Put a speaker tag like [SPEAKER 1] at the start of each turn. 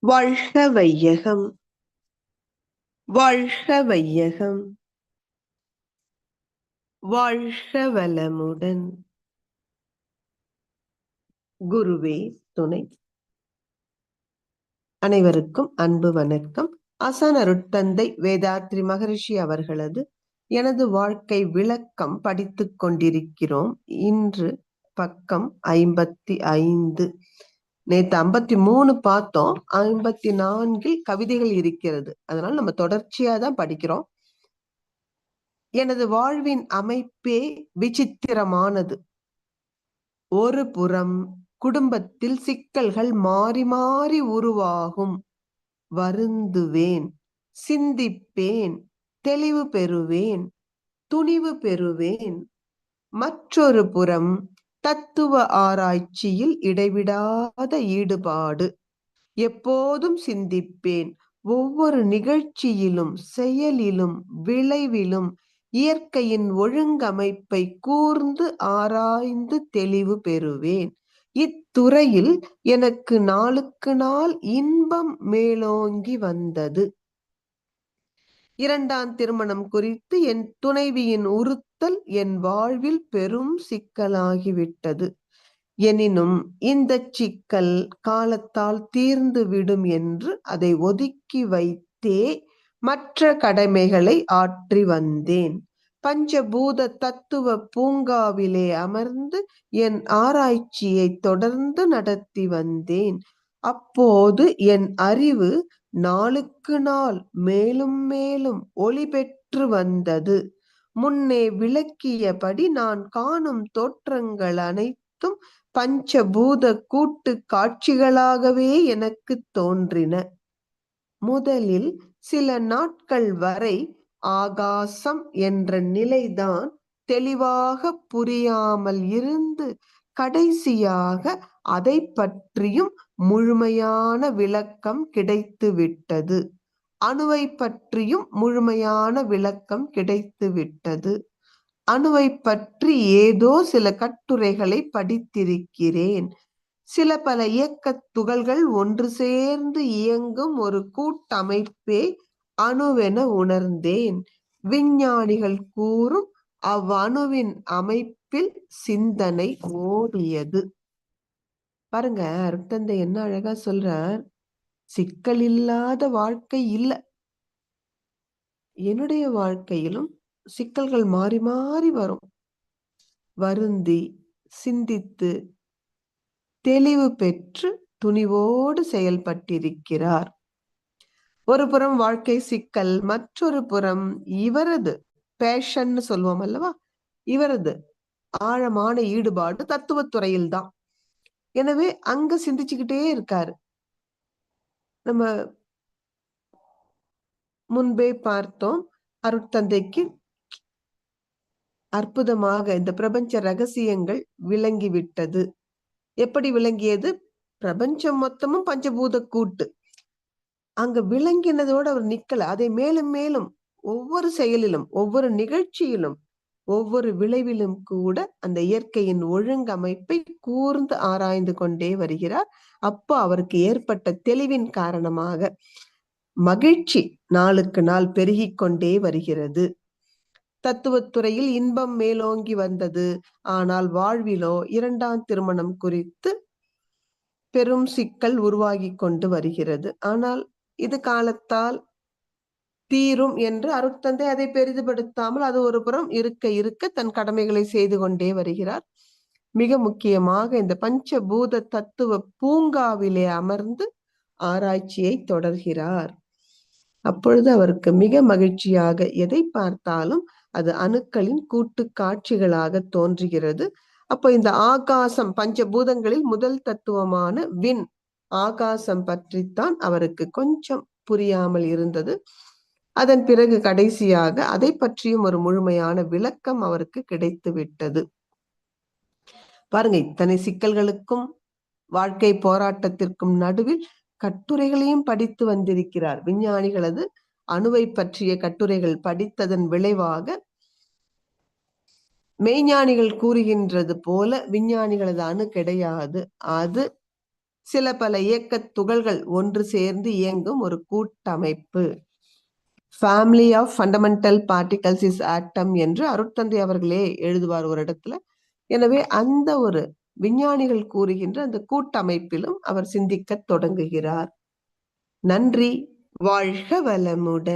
[SPEAKER 1] வாழ்க வையகம். வாழ்க வையகம். வாழ்க வளமுடன். குருவே துணை. அனைவருக்கும் அன்பு வணக்கம். அசன் அருட்தந்தை வேதாத்ரி மகரிஷி அவர்களது எனது வாழ்க்கை விளக்கம் படித்துக் கொண்டிருக்கிறோம். இன்று பக்கம் ஐம்பத்தி ஐந்து. நேத்து ஐம்பத்தி மூணு பார்த்தோம். ஐம்பத்தி நான்கில் கவிதைகள் இருக்கிறது. அதனால நம்ம தொடர்ச்சியா தான் படிக்கிறோம். எனது வாழ்வின் அமைப்பே விசித்திரமானது. ஒரு புறம் குடும்பத்தில் சிக்கல்கள் மாறி மாறி உருவாகும். வருந்துவேன் சிந்திப்பேன் தெளிவு பெறுவேன் துணிவு பெறுவேன். மற்றொரு புறம் தத்துவ ஆராய்ச்சியில் இடைவிடாத ஈடுபாடு. எப்போதும் சிந்திப்பேன். ஒவ்வொரு நிகழ்ச்சியிலும் செயலிலும் விளைவிலும் இயற்கையின் ஒழுங்கமைப்பை கூர்ந்து ஆராய்ந்து தெளிவு பெறுவேன். இத்துறையில் எனக்கு நாளுக்கு நாள் இன்பம் மேலோங்கி வந்தது. இரண்டாம் திருமணம் குறித்து என் துணைவியின் உரு உறுத்தல் என் வாழ்வில் பெரும் சிக்கலாகிவிட்டது. எனினும் இந்த சிக்கல் காலத்தால் தீர்ந்து விடும் என்று அதை ஒதுக்கி வைத்தே மற்ற கடமைகளை ஆற்றி வந்தேன். பஞ்சபூத தத்துவ பூங்காவிலே அமர்ந்து என் ஆராய்ச்சியை தொடர்ந்து நடத்தி வந்தேன். அப்போது என் அறிவு நாளுக்கு நாள் மேலும் மேலும் ஒளி பெற்று வந்தது. முன்னே விளக்கியபடி நான் காணும் தோற்றங்கள் அனைத்தும் பஞ்சபூத கூட்டு காட்சிகளாகவே எனக்கு தோன்றின. முதலில் சில நாட்கள் வரை ஆகாசம் என்ற நிலைதான் தெளிவாக புரியாமல் இருந்து கடைசியாக அதை பற்றியும் முழுமையான விளக்கம் கிடைத்துவிட்டது. அணுவை பற்றியும் முழுமையான விளக்கம் கிடைத்துவிட்டது. அணுவை பற்றி ஏதோ சில கட்டுரைகளை படித்திருக்கிறேன். சில பல இயக்க துகள்கள் ஒன்று சேர்ந்து இயங்கும் ஒரு கூட்டமைப்பே அணுவென உணர்ந்தேன். விஞ்ஞானிகள் கூறும் அவ்வணுவின் அமைப்பில் சிந்தனை ஓடியது. பாருங்க அருட்தந்தை என்ன அழகா சொல்றார். சிக்கல் இல்லாத வாழ்க்கை இல்ல. என்னுடைய வாழ்க்கையிலும் சிக்கல்கள் மாறி மாறி வரும். வருந்தி சிந்தித்து தெளிவு பெற்று துணிவோடு செயல்பட்டிருக்கிறார். ஒரு புறம் வாழ்க்கை சிக்கல் மற்றொரு புறம் இவரது பேஷன் சொல்லுவோம் அல்லவா? இவரது ஆழமான ஈடுபாடு தத்துவத்துறையில் தான் எனவே அங்க சிந்திச்சுக்கிட்டே இருக்காரு. நம்ம முன்பே பார்த்தோம் அருட்தந்தைக்கு அற்புதமாக இந்த பிரபஞ்ச ரகசியங்கள் விளங்கி விட்டது எப்படி விளங்கியது? பிரபஞ்சம் மொத்தமும் பஞ்சபூத கூட்டு. அங்க விளங்கினதோடு அவர் நிக்கல. அதை மேலும் மேலும் ஒவ்வொரு செயலிலும் ஒவ்வொரு நிகழ்ச்சியிலும் ஒவ்வொரு விளைவிலும் கூட அந்த இயற்கையின் ஒழுங்கமைப்பை கூர்ந்து ஆராய்ந்து கொண்டே வருகிறார். அப்போ அவருக்கு ஏற்பட்ட தெளிவின் காரணமாக மகிழ்ச்சி நாளுக்கு நாள் பெருகி கொண்டே வருகிறது. தத்துவத்துறையில் இன்பம் மேலோங்கி வந்தது. ஆனால் வாழ்விலோ இரண்டாம் திருமணம் குறித்து பெரும் சிக்கல் உருவாகி கொண்டு வருகிறது. ஆனால் இது காலத்தால் தீரும் என்று அருட்தந்தை அதை பெரிதுபடுத்தாமல் அது ஒரு புறம் இருக்க இருக்க தன் கடமைகளை செய்து கொண்டே வருகிறார். மிக முக்கியமாக இந்த பஞ்சபூத தத்துவ பூங்காவிலே அமர்ந்து ஆராய்ச்சியை தொடர்கிறார். அப்பொழுது அவருக்கு மிக மகிழ்ச்சியாக எதை பார்த்தாலும் அது அணுக்களின் கூட்டு காட்சிகளாக தோன்றுகிறது. அப்போ இந்த ஆகாசம் பஞ்சபூதங்களில் முதல் தத்துவமான வின் ஆகாசம் பற்றித்தான் அவருக்கு கொஞ்சம் புரியாமல் இருந்தது. அதன் பிறகு கடைசியாக அதை பற்றியும் ஒரு முழுமையான விளக்கம் அவருக்கு கிடைத்து விட்டது. பாருங்க இத்தனை சிக்கல்களுக்கும் வாழ்க்கை போராட்டத்திற்கும் நடுவில் கட்டுரைகளையும் படித்து வந்திருக்கிறார். விஞ்ஞானிகளது அணுவை பற்றிய கட்டுரைகள் படித்ததன் விளைவாக மெய்ஞானிகள் கூறுகின்றது போல விஞ்ஞானிகளது அணு கிடையாது. அது சில பல இயக்க துகள்கள் ஒன்று சேர்ந்து இயங்கும் ஒரு கூட்டமைப்பு. Family of fundamental particles is atom என்று அருட்தந்தை அவர்களே எழுதுவார் ஒரு இடத்துல. எனவே அந்த ஒரு விஞ்ஞானிகள் கூறுகின்ற அந்த கூட்டமைப்பிலும் அவர் சிந்திக்கத் தொடங்குகிறார். நன்றி. வாழ்க வளமுடன்.